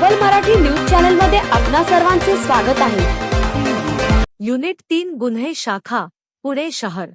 सबल Marathi news channel मध्ये आपणा सर्वांचे स्वागत आहे. युनिट तीन गुन्हे शाखा, पुणे शहर.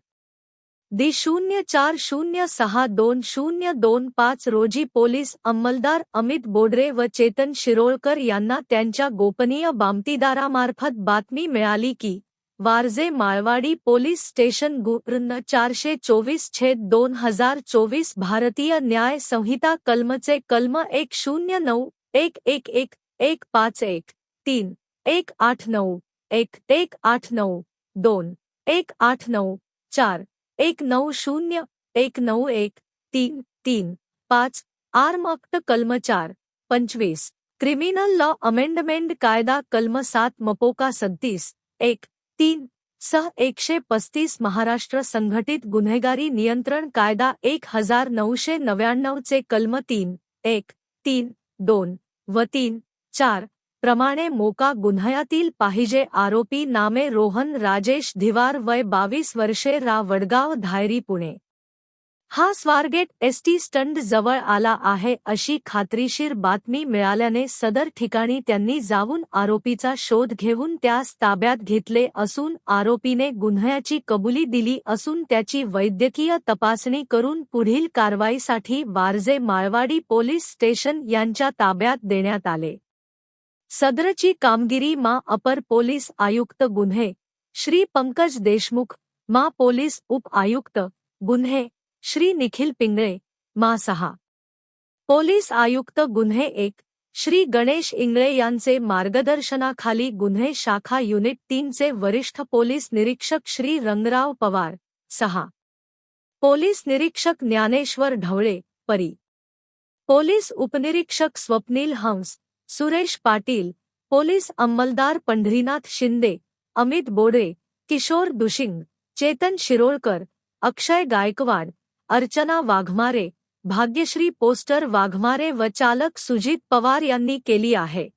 दि शून्य चार शून्य सहा दोन शून्य दोन पाच रोजी पोलीस अंमलदार अमित बोडरे व चेतन शिरोळकर यांना त्यांच्या गोपनीय बामतीदारामार्फत बातमी मिळाली की, वारजे माळवाडी पोलीस स्टेशन गुर्ण चारशे चोवीस छेद दोन हज़ार चोवीस भारतीय न्याय संहिता कलमचे कलम एक शून्य नऊ एक एक एक एक पाच एक तीन एक आठ नऊ एक एक आठ नऊ दोन एक आठ नऊ चार एक नऊ शून्य एक नऊ एक तीन तीन पाच आरमक्त कलम चार पंचवीस क्रिमिनल लॉ अमेंडमेंट कायदा कलम सात मपोका सत्तीस एक तीन सह एकशे पस्तीस महाराष्ट्र संघटित गुन्हेगारी नियंत्रण कायदा एक हजार नऊशे नव्याण्णवचे कलम तीन एक तीन दोन व तीन चार प्रमाणे मोका गुन्ह्यातील पाहिजे आरोपी नामे रोहन राजेश धिवार वय बावीस वर्षे रा वडगाव धायरी पुणे. हा स्वारगेट एसटी स्टंड जवळ आला आहे अशी खात्रीशीर बातमी मिळाल्याने सदर ठिकाणी त्यांनी जाऊन आरोपीचा शोध घेऊन त्यास ताब्यात घेतले असून आरोपीने गुन्ह्याची कबुली दिली असून त्याची वैद्यकीय तपासणी करून पुढील कारवाईसाठी वारजे माळवाडी पोलीस स्टेशन यांच्या ताब्यात देण्यात आले. सदरची कामगिरी मा अपर पोलीस आयुक्त गुन्हे श्री पंकज देशमुख मा पोलीस उप आयुक्त गुन्हे श्री निखिल पिंगळे, मा सहा. पोलीस आयुक्त गुन्हे एक, श्री गणेश इंगळे यांचे मार्गदर्शनाखाली गुन्हे शाखा युनिट तीनचे वरिष्ठ पोलीस निरीक्षक श्री रंगराव पवार, सहा. पोलीस निरीक्षक ज्ञानेश्वर ढवळे, परी. पोलीस उपनिरीक्षक स्वप्नील हंस, सुरेश पाटील. पोलीस अंमलदार पंढरीनाथ शिंदे, अमित बोडे, किशोर दुशिंग, चेतन शिरोळकर, अक्षय गायकवाड अर्चना वाघमारे भाग्यश्री पोस्टर वाघमारे व चालक सुजीत पवार यांनी केली आहे.